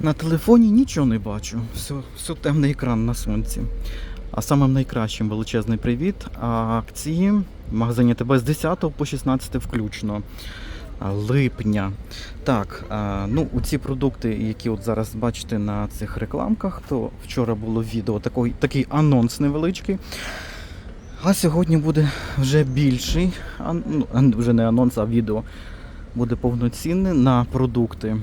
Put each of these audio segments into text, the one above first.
На телефоні нічого не бачу. Все, все темний екран на сонці. А самим найкращим величезний привіт. Акції в магазині ТБ з 10 по 16 включно. Липня. Так, а, ну у ці продукти, які от зараз бачите на цих рекламках, то вчора було відео такий, такий анонс невеличкий. А сьогодні буде вже більший, ан- ну, вже не анонс, а відео буде повноцінне на продукти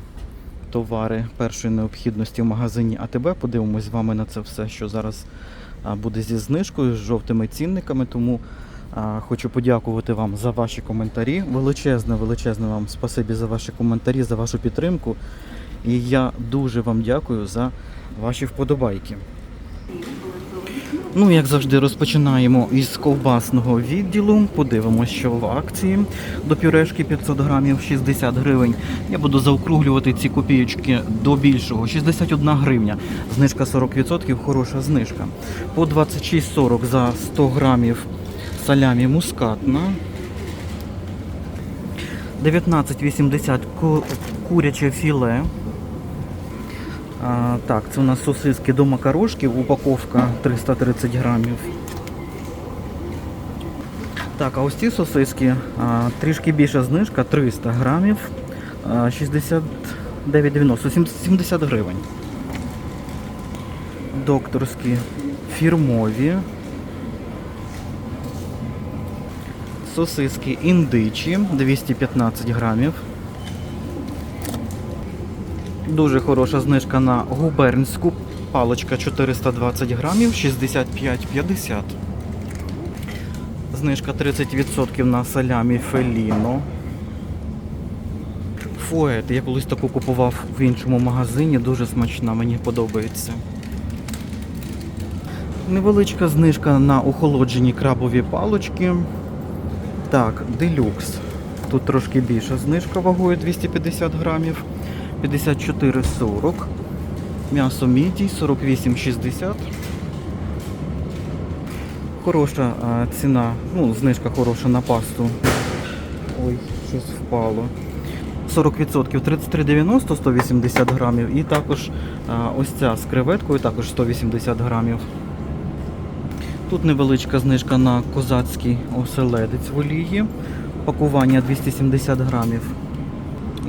товари першої необхідності в магазині АТБ. Подивимось з вами на це все, що зараз буде зі знижкою, з жовтими цінниками. Тому хочу подякувати вам за ваші коментарі. Величезне, величезне вам спасибі за ваші коментарі, за вашу підтримку. І я дуже вам дякую за ваші вподобайки. Ну, як завжди, розпочинаємо із ковбасного відділу. Подивимося, що в акції до пюрешки 500 грамів 60 гривень. Я буду заокруглювати ці копійочки до більшого. 61 гривня. Знижка 40%, хороша знижка. По 26,40 за 100 грамів салямі мускатна. 19,80 куряче філе. А, так, це у нас сосиски до макарошки, упаковка 330 грамів. Так, а ось ці сосиски а, трішки більша знижка, 300 грамів, 69,90, 70 гривень. Докторські фірмові. Сосиски індичі 215 грамів. Дуже хороша знижка на губернську. Паличка 420 грамів, 65,50. Знижка 30% на салямі Феліно. Фует. Я колись таку купував в іншому магазині, дуже смачна, мені подобається. Невеличка знижка на охолоджені крабові палочки. Так, делюкс. Тут трошки більша знижка вагою 250 грамів. 54,40. М'ясо мідій 48,60. Хороша а, ціна, ну, знижка хороша на пасту. Ой, щось впало. 40% 33,90 180 грамів. І також а, ось ця з креветкою також 180 грамів. Тут невеличка знижка на козацький оселедець в олії. Пакування 270 грамів.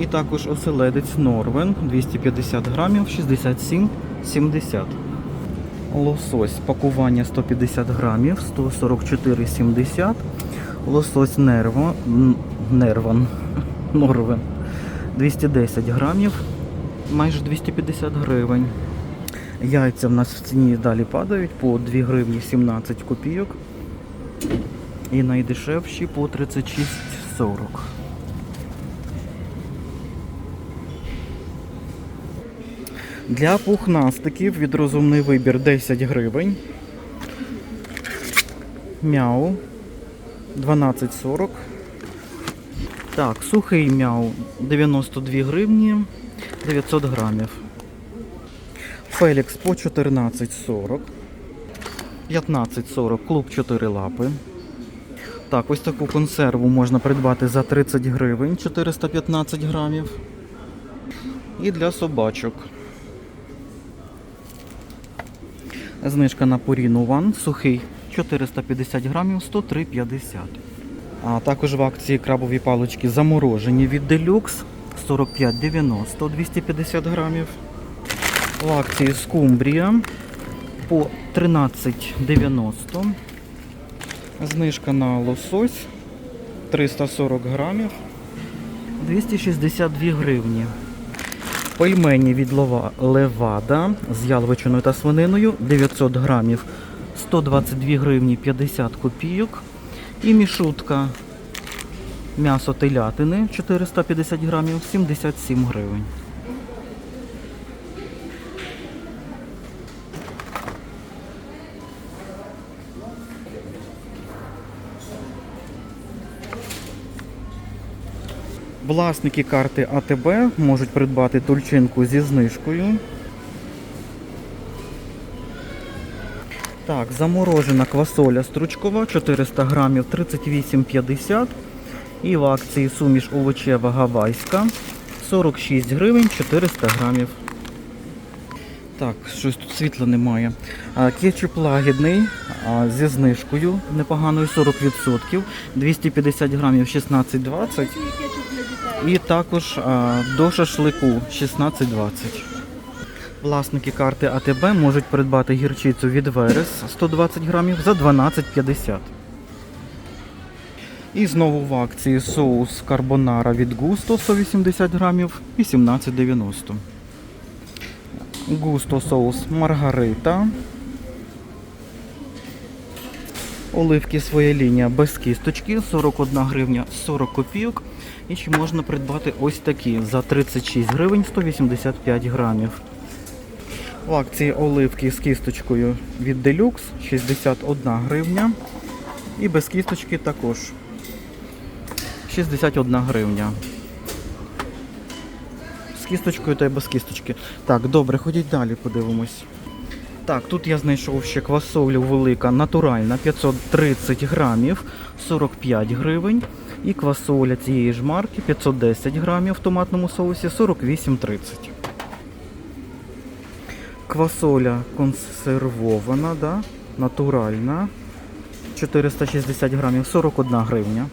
І також оселедець Норвен 250 грамів 67,70. Лосось пакування 150 грамів 144,70. Лосось нерво, н- нерван, Норвен 210 грамів, майже 250 гривень. Яйця в нас в ціні далі падають по 2 гривні 17 копійок. І найдешевші по 36,40. Для пухнастиків від розумний вибір 10 гривень. Мяу 12,40. Так, сухий мяу 92 гривні 900 грамів. Фелікс по 14,40. 15,40 клуб 4 лапи. Так, ось таку консерву можна придбати за 30 гривень 415 грамів. І для собачок. Знижка на Purina One сухий 450 грамів 103,50. А також в акції крабові палички заморожені від Deluxe 45,90 250 грамів. В акції скумбрія по 13,90. Знижка на лосось 340 грамів 262 гривні. Пельмені від Левада з яловичиною та свининою 900 грамів 122 гривні 50 копійок. І мішутка м'ясо телятини 450 грамів 77 гривень. Власники карти АТБ можуть придбати тульчинку зі знижкою. Так, заморожена квасоля стручкова 400 грамів 38,50. І в акції суміш овочева гавайська 46 гривень 400 грамів. Так, щось тут світла немає. Кетчуп лагідний зі знижкою непоганою 40%, 250 грамів 16,20 і також а, до шашлику 16,20. Власники карти АТБ можуть придбати гірчицю від Верес 120 грамів за 12,50. І знову в акції соус карбонара від Густо 180 грамів 18,90. Густо соус Маргарита. Оливки своя лінія без кісточки 41 гривня 40 копійок. І ще можна придбати ось такі за 36 гривень 185 грамів. В акції оливки з кісточкою від Deluxe 61 гривня. І без кісточки також 61 гривня. З кісточкою та й без кісточки. Так, добре, ходіть далі, подивимось. Так, тут я знайшов ще квасолю велика, натуральна, 530 грамів, 45 гривень. І квасоля цієї ж марки 510 грамів в томатному соусі 48,30. Квасоля консервована, да? натуральна. 460 грамів, 41 гривня.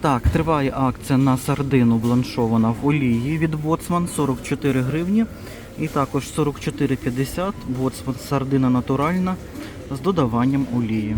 Так, триває акція на сардину бланшована в олії від Боцман 44 гривні. І також 44,50 Боцман сардина натуральна з додаванням олії.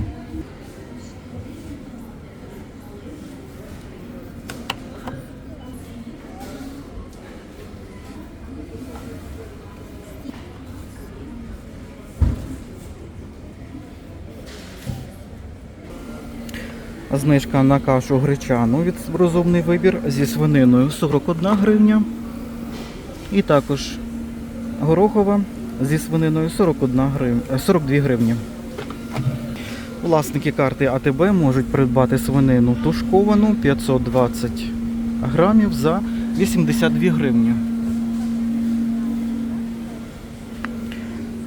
Знижка на кашу гречану від розумний вибір зі свининою 41 гривня. І також горохова зі свининою 41 грив... е, 42 гривні. Власники карти АТБ можуть придбати свинину тушковану 520 грамів за 82 гривні.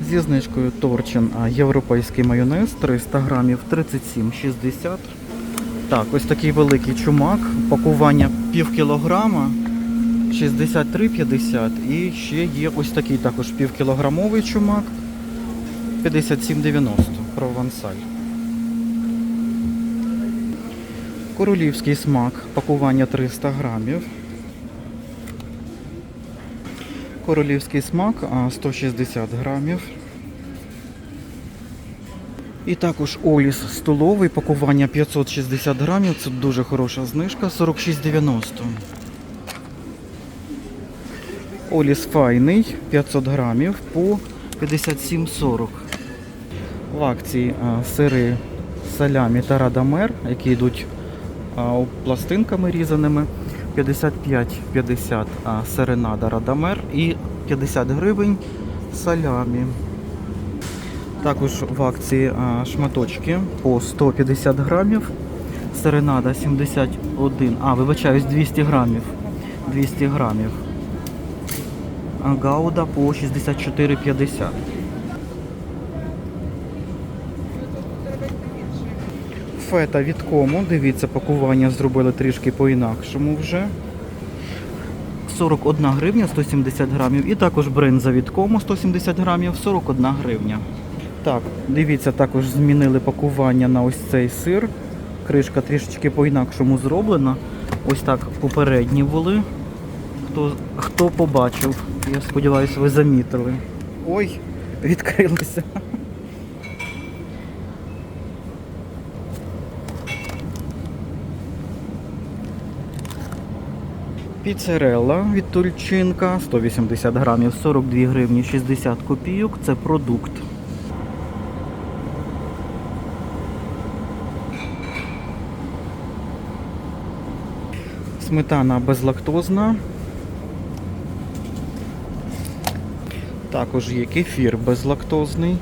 Зі знижкою Торчин європейський майонез 300 грамів 37,60. Так, ось такий великий чумак, пакування пів кілограма 63,50 і ще є ось такий також півкілограмовий чумак 57,90 провансаль. Королівський смак, пакування 300 грамів. Королівський смак 160 грамів. І також Оліс столовий, пакування 560 грамів, це дуже хороша знижка, 46,90. Оліс файний, 500 грамів по 57,40. В акції сири салямі та радамер, які йдуть пластинками різаними. 55,50 а, серенада радамер і 50 гривень салямі. Також в акції шматочки по 150 грамів. Серенада 71, а, вибачаюсь, 200 грамів. 200 грамів. Гауда по 64,50. Фета від кому, дивіться, пакування зробили трішки по-інакшому вже. 41 гривня 170 грамів. І також бринза від кому 170 грамів 41 гривня. Так, дивіться, також змінили пакування на ось цей сир. Кришка трішечки по-інакшому зроблена. Ось так попередні були. Хто, хто побачив, я сподіваюся, ви замітили. Ой, відкрилося. Піцерелла від Тульчинка 180 грамів 42 гривні 60 копійок. Це продукт. Сметана безлактозна. Також є кефір безлактозний.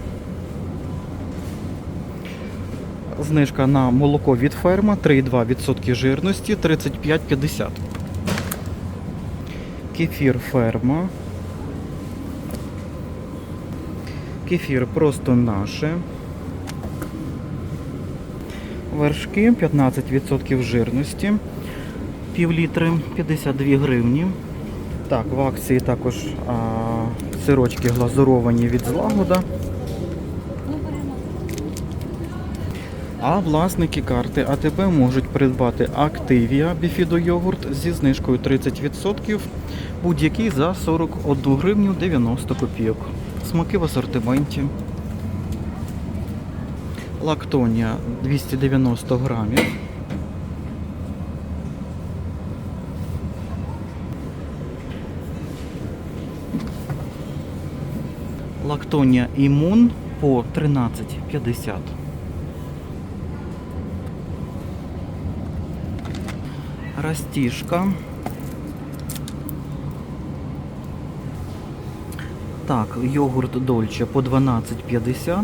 Знижка на молоко від ферма 3,2% жирності 35,50. Кефір ферма. Кефір просто наше. Вершки 15% жирності. Пів літри 52 гривні. Так, в акції також а, сирочки глазуровані від злагода. А власники карти АТБ можуть придбати Активія біфідо йогурт зі знижкою 30%, будь-який за 41 гривню 90 копійок. Смаки в асортименті. Лактонія 290 грамів. Лактонія імун по 13,50. Растішка. Так, йогурт Дольче по 12,50.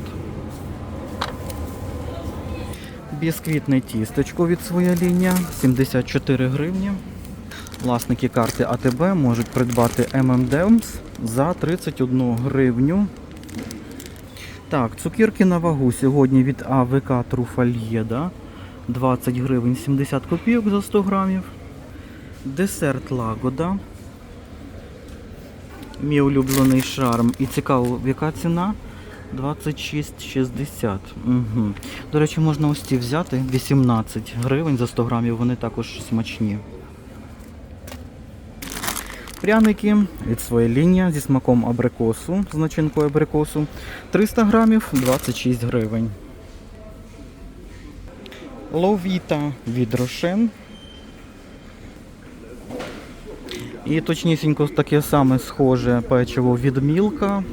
Бісквітне тістечко від своя лінія 74 гривні. Власники карти АТБ можуть придбати M&M's за 31 гривню. Так, цукерки на вагу сьогодні від АВК Труфальєда 20 гривень 70 копійок за 100 грамів. Десерт Лагода. Мій улюблений шарм. І цікаво, яка ціна? 26,60. Угу. До речі, можна ось ці взяти 18 гривень за 100 грамів, вони також смачні. Пряники від своєї лінії зі смаком абрикосу, з начинкою абрикосу. 300 грамів 26 гривень. Ловіта від Рошен. І точнісінько таке саме схоже печиво від Мілка.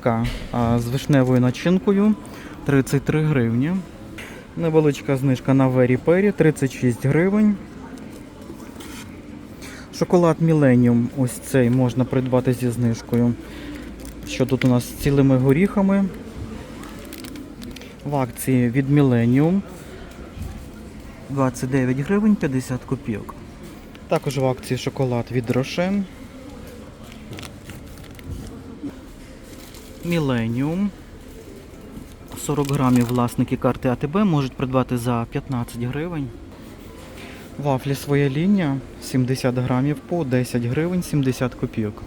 Мілка з вишневою начинкою 33 гривні. Невеличка знижка на Вері Пері 36 гривень. Шоколад Millennium, ось цей можна придбати зі знижкою. Що тут у нас з цілими горіхами? В акції від Millennium 29 гривень 50 копійок. Також в акції шоколад від Рошен. Millennium. 40 грамів власники карти АТБ можуть придбати за 15 гривень. Вафлі своя лінія 70 грамів по 10 гривень 70 копійок.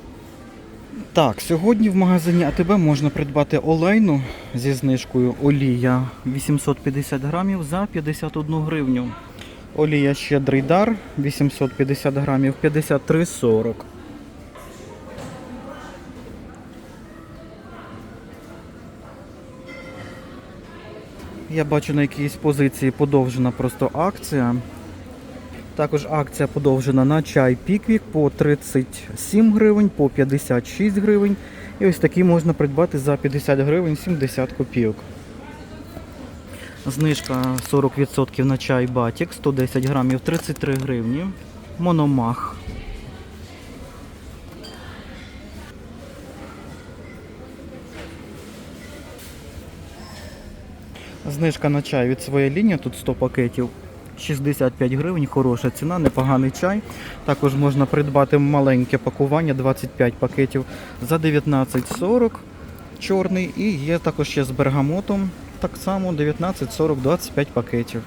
Так, сьогодні в магазині АТБ можна придбати олейну зі знижкою олія 850 грамів за 51 гривню. Олія щедрий дар 850 грамів 53,40. Я бачу на якійсь позиції подовжена просто акція. Також акція подовжена на чай Піквік по 37 гривень, по 56 гривень. І ось такий можна придбати за 50 гривень 70 копійок. Знижка 40% на чай Батік 110 грамів 33 гривні. Мономах. Знижка на чай від своєї лінії, тут 100 пакетів. 65 гривень, хороша ціна, непоганий чай. Також можна придбати маленьке пакування, 25 пакетів за 19,40 чорний. І є також ще з бергамотом, так само 19,40, 25 пакетів.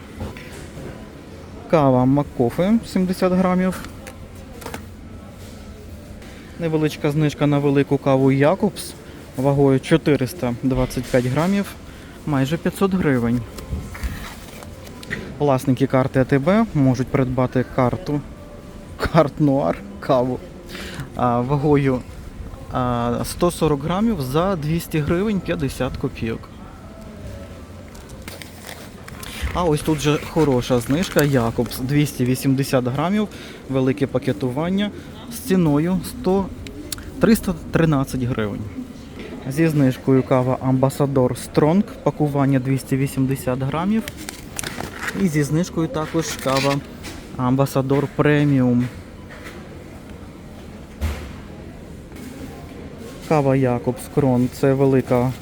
Кава Маккофе 70 грамів. Невеличка знижка на велику каву Якобс вагою 425 грамів, майже 500 гривень. Власники карти АТБ можуть придбати карту карт Нуар каву вагою 140 грамів за 200 гривень 50 копійок. А ось тут же хороша знижка Якобс 280 грамів, велике пакетування з ціною 100, 313 гривень. Зі знижкою кава Амбасадор Стронг, пакування 280 грамів. І зі знижкою також кава Амбасадор Преміум. Кава Якобс Крон, це велика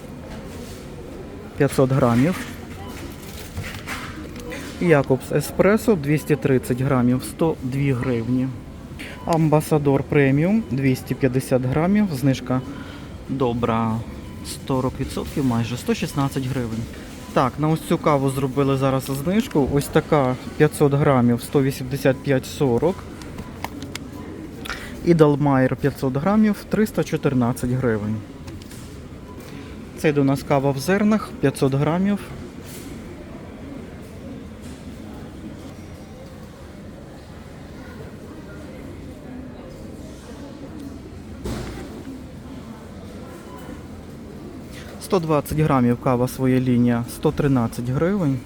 500 грамів. Якобс Еспресо 230 грамів 102 гривні. Амбасадор преміум 250 грамів. Знижка добра 40% майже 116 гривень. Так, на ось цю каву зробили зараз знижку. Ось така 500 грамів 185,40. І Далмайер 500 грамів 314 гривень. Це до нас кава в зернах 500 грамів. «120 грамів кава своя лінія 113 гривень.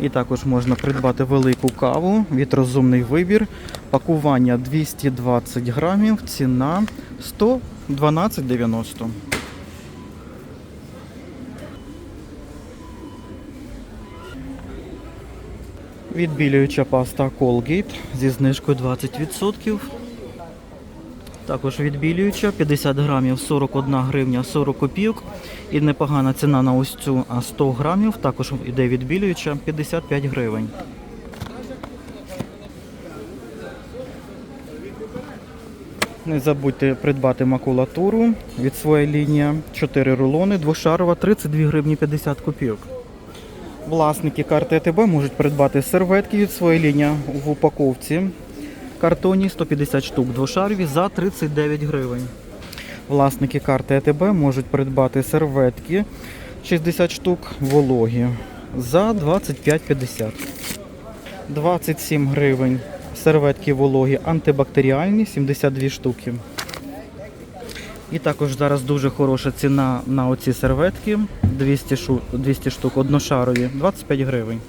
І також можна придбати велику каву від розумний вибір. Пакування 220 грамів, ціна 112,90. Відбілююча паста Colgate зі знижкою 20%. Також відбілююча 50 грамів 41 гривня 40 копійок. І непогана ціна на ось цю 100 грамів. Також іде відбілююча 55 гривень. Не забудьте придбати макулатуру від своєї лінії. 4 рулони, двошарова, 32 гривні 50 копійок. Власники карти АТБ можуть придбати серветки від своєї лінії в упаковці. Картоні 150 штук двошарові за 39 гривень. Власники карти АТБ можуть придбати серветки 60 штук вологі за 25,50. 27 гривень. Серветки вологі антибактеріальні 72 штуки. І також зараз дуже хороша ціна на оці серветки 200, 200 штук одношарові 25 гривень.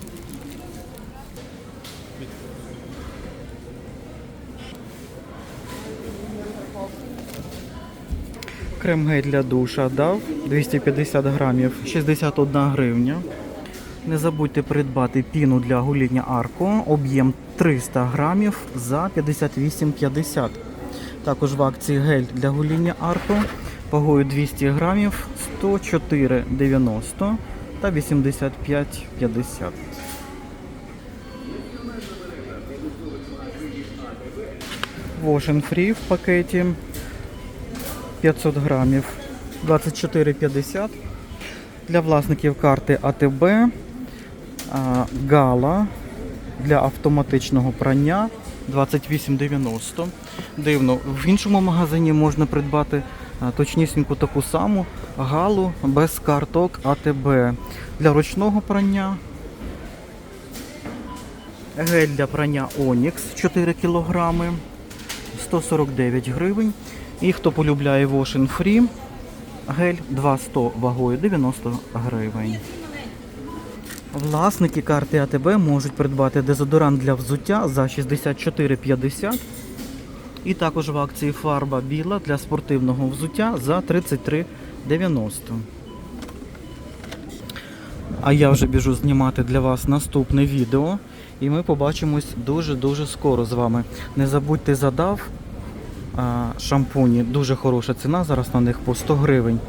Крем гель для душа дав 250 грамів 61 гривня. Не забудьте придбати піну для гуління Арко, об'єм 300 грамів за 58,50. Також в акції гель для гуління Арко вагою 200 грамів 104,90 та 85,50. Wash Free в пакеті 500 грамів 24,50. Для власників карти АТБ Гала для автоматичного прання 28,90. Дивно, в іншому магазині можна придбати точнісіньку таку саму галу без карток АТБ. Для ручного прання. Гель для прання Онікс 4 кг 149 гривень. І хто полюбляє Wash Free, гель 200 вагою 90 гривень. Власники карти АТБ можуть придбати дезодорант для взуття за 64,50. І також в акції фарба біла для спортивного взуття за 33,90. А я вже біжу знімати для вас наступне відео. І ми побачимось дуже-дуже скоро з вами. Не забудьте задав шампуні. Дуже хороша ціна зараз на них по 100 гривень.